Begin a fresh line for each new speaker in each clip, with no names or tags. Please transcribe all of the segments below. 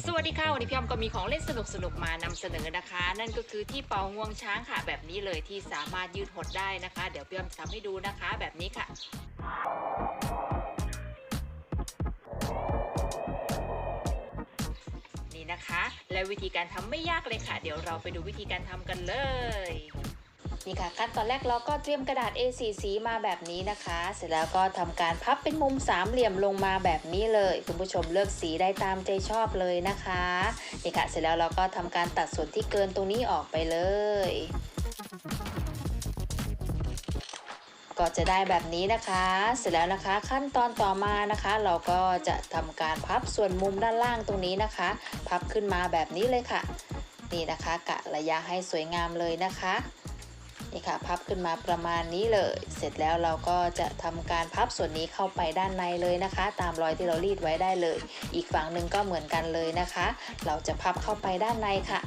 สวัสดีค่ะวันนี้พี่ออมก็มีของเล่นสนุกสนุกๆมานำเสนอนะคะ นั่นก็คือที่เป่างวงช้างค่ะ แบบนี้เลยที่สามารถยืดหดได้นะคะ เดี๋ยวพี่ออมทำให้ดูนะคะ แบบนี้ค่ะ นี่นะคะ และวิธีการทำไม่ยากเลยค่ะ เดี๋ยวเราไปดูวิธีการทำกันเลย นี่ค่ะขั้นตอนแรกเราก็เตรียมกระดาษ A4 สีมาแบบนี้นะคะ เสร็จแล้วก็ทำการพับเป็นมุมสามเหลี่ยมลงมาแบบนี้เลย คุณผู้ชมเลือกสีได้ตามใจชอบเลยนะคะนี่ค่ะเสร็จแล้วเราก็ทำการตัดส่วนที่เกินตรงนี้ออกไปเลย ก็จะได้แบบนี้นะคะ เสร็จแล้วนะคะขั้นตอนต่อมานะคะ เราก็จะทำการพับส่วนมุมด้านล่างตรงนี้นะคะ พับขึ้นมาแบบนี้เลยค่ะ นี่นะคะกะระยะให้สวยงามเลยนะคะ นี่ค่ะ พับขึ้นมาประมาณนี้เลย เสร็จแล้วเราก็จะทำการพับส่วนนี้เข้าไปด้านในเลยนะคะ ตามรอยที่เรารีดไว้ได้เลย อีกฝั่งหนึ่งก็เหมือนกันเลยนะคะ เราจะพับเข้าไปด้านในค่ะ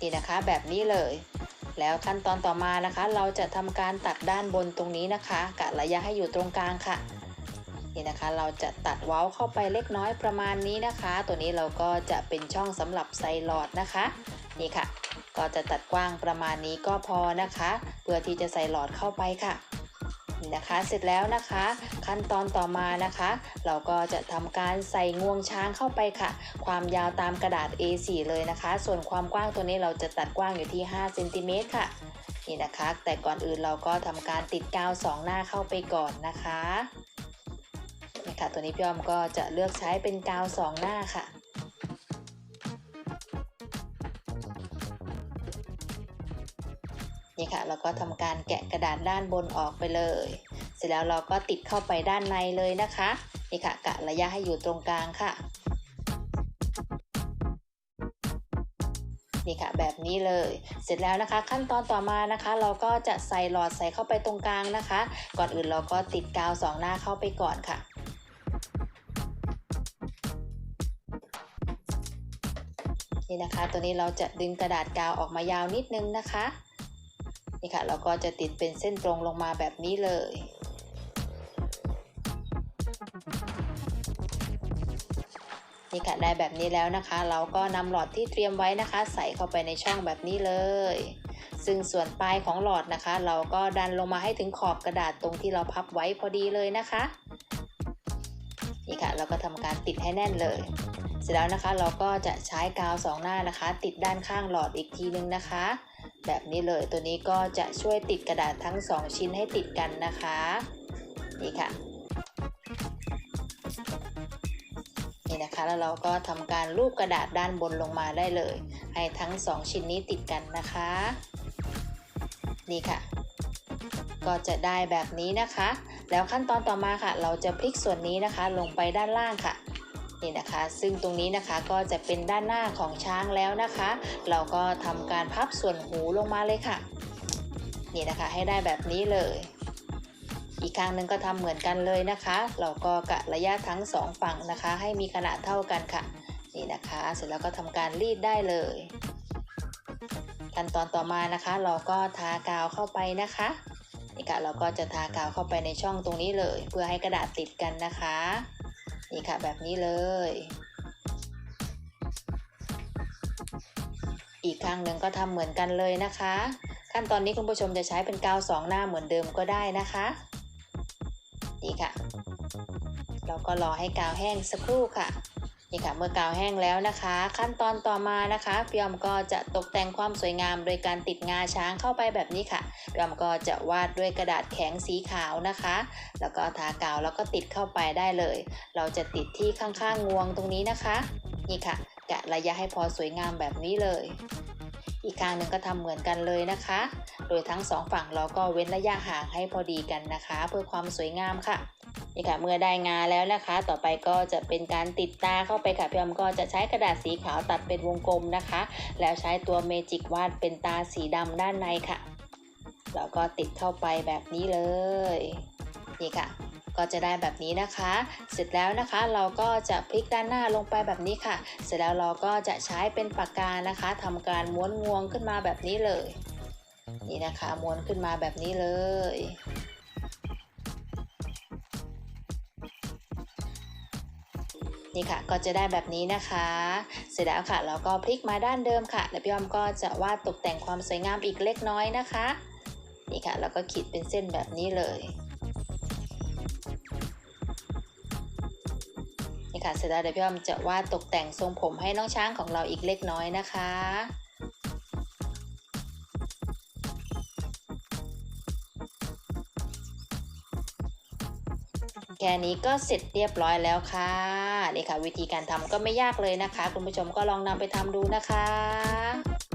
นี่นะคะแบบนี้เลยแล้วขั้นตอนต่อมานะคะ เราจะทำการตัดด้านบนตรงนี้นะคะกะระยะให้อยู่ตรงกลางค่ะนี่นะคะ เราจะตัดเว้าเข้าไปเล็กน้อยประมาณนี้นะคะ ตัวนี้เราก็จะเป็นช่องสำหรับใส่หลอดนะคะ นี่ค่ะ ก็จะตัดกว้างประมาณนี้ก็พอนะคะ เพื่อที่จะใส่หลอดเข้าไปค่ะนี่นะคะเสร็จแล้วนะคะ ขั้นตอนต่อมานะคะ เราก็จะทำการใส่งวงช้างเข้าไปค่ะ ความยาวตามกระดาษ A4 เลยนะคะ ส่วนความกว้างตัวนี้เราจะตัดกว้างอยู่ที่5เซนติเมตรค่ะนี่นะคะ แต่ก่อนอื่นเราก็ทำการติดกาวสองหน้าเข้าไปก่อนนะคะนี่ค่ะตัวนี้พี่อ้อมก็จะเลือกใช้เป็นกาวสองหน้าค่ะ นี่ค่ะ เราก็ทำการแกะกระดาษด้านบนออกไปเลย เสร็จแล้วเราก็ติดเข้าไปด้านในเลยนะคะ นี่ค่ะ กะระยะให้อยู่ตรงกลางค่ะ นี่ค่ะ แบบนี้เลย เสร็จแล้วนะคะ ขั้นตอนต่อมานะคะ เราก็จะใส่หลอดใส่เข้าไปตรงกลางนะคะ ก่อนอื่นเราก็ติดกาวสองหน้าเข้าไปก่อนค่ะนี่นะคะ ตัวนี้เราจะดึงกระดาษกาวออกมายาวนิดนึงนะคะ นี่ค่ะเราก็จะติดเป็นเส้นตรงลงมาแบบนี้เลย นี่ค่ะได้แบบนี้แล้วนะคะ เราก็นำหลอดที่เตรียมไว้นะคะ ใส่เข้าไปในช่องแบบนี้เลย ซึ่งส่วนปลายของหลอดนะคะ เราก็ดันลงมาให้ถึงขอบกระดาษตรงที่เราพับไว้พอดีเลยนะคะ นี่ค่ะเราก็ทำการติดให้แน่นเลยเสร็จแล้วนะคะเราก็จะใช้กาวสองหน้านะคะ ติดด้านข้างหลอดอีกทีนึงนะคะ แบบนี้เลย ตัวนี้ก็จะช่วยติดกระดาษทั้ง 2 ชิ้นให้ติดกันนะคะ นี่ค่ะ นี่นะคะ แล้วเราก็ทำการลูบกระดาษด้านบนลงมาได้เลย ให้ทั้ง 2 ชิ้นนี้ติดกันนะคะ นี่ค่ะ ก็จะได้แบบนี้นะคะ แล้วขั้นตอนต่อมาค่ะ เราจะพลิกส่วนนี้นะคะ ลงไปด้านล่างค่ะ นี่นะคะ ซึ่งตรงนี้นะคะก็จะเป็นด้านหน้าของช้างแล้วนะคะ เราก็ทำการพับส่วนหูลงมาเลยค่ะ นี่นะคะให้ได้แบบนี้เลย อีกครั้งหนึ่งก็ทำเหมือนกันเลยนะคะ เราก็กะระยะทั้งสองฝั่งนะคะ ให้มีขนาดเท่ากันค่ะ นี่นะคะ เสร็จแล้วก็ทำการรีดได้เลยขั้นตอนต่อมานะคะ เราก็ทากาวเข้าไปนะคะนี่ค่ะเราก็จะทากาวเข้าไปในช่องตรงนี้เลย เพื่อให้กระดาษติดกันนะคะ นี่ค่ะแบบนี้เลย อีกครั้งหนึ่งก็ทำเหมือนกันเลยนะคะ ขั้นตอนนี้คุณผู้ชมจะใช้เป็นกาวสองหน้าเหมือนเดิมก็ได้นะคะนี่ค่ะ เราก็รอให้กาวแห้งสักครู่ค่ะนี่ค่ะเมื่อกาวแห้งแล้วนะคะ ขั้นตอนต่อมานะคะพี่อมก็จะตกแต่งความสวยงามโดยการติดงาช้างเข้าไปแบบนี้ค่ะ พี่อมก็จะวาดด้วยกระดาษแข็งสีขาวนะคะ แล้วก็ทากาวแล้วก็ติดเข้าไปได้เลย เราจะติดที่ข้างๆงวงตรงนี้นะคะ นี่ค่ะกะระยะให้พอสวยงามแบบนี้เลย อีกข้างหนึ่งก็ทำเหมือนกันเลยนะคะ โดยทั้งสองฝั่งเราก็เว้นระยะห่างให้พอดีกันนะคะ เพื่อความสวยงามค่ะนี่ค่ะเมื่อได้งานแล้วนะคะ ต่อไปก็จะเป็นการติดตาเข้าไปค่ะพี่ออมก็จะใช้กระดาษสีขาวตัดเป็นวงกลมนะคะ แล้วใช้ตัวเมจิกวาดเป็นตาสีดำด้านในค่ะ แล้วก็ติดเข้าไปแบบนี้เลย นี่ค่ะ ก็จะได้แบบนี้นะคะ เสร็จแล้วนะคะเราก็จะพลิกด้านหน้าลงไปแบบนี้ค่ะ เสร็จแล้วเราก็จะใช้เป็นปากกานะคะทำการม้วนงวงขึ้นมาแบบนี้เลย นี่นะคะม้วนขึ้นมาแบบนี้เลยนี่ค่ะก็จะได้แบบนี้นะคะ เสร็จแล้วค่ะเราก็พลิกมาด้านเดิมค่ะ แล้วพี่อ้อมก็จะวาดตกแต่งความสวยงามอีกเล็กน้อยนะคะ นี่ค่ะแล้วก็ขีดเป็นเส้นแบบนี้เลยนี่ค่ะเสร็จแล้วเดี๋ยวพี่อ้อมจะวาดตกแต่งทรงผมให้น้องช้างของเราอีกเล็กน้อยนะคะแค่นี้ก็เสร็จเรียบร้อยแล้วค่ะนี่ค่ะ วิธีการทำก็ไม่ยากเลยนะคะ คุณผู้ชมก็ลองนำไปทำดูนะคะ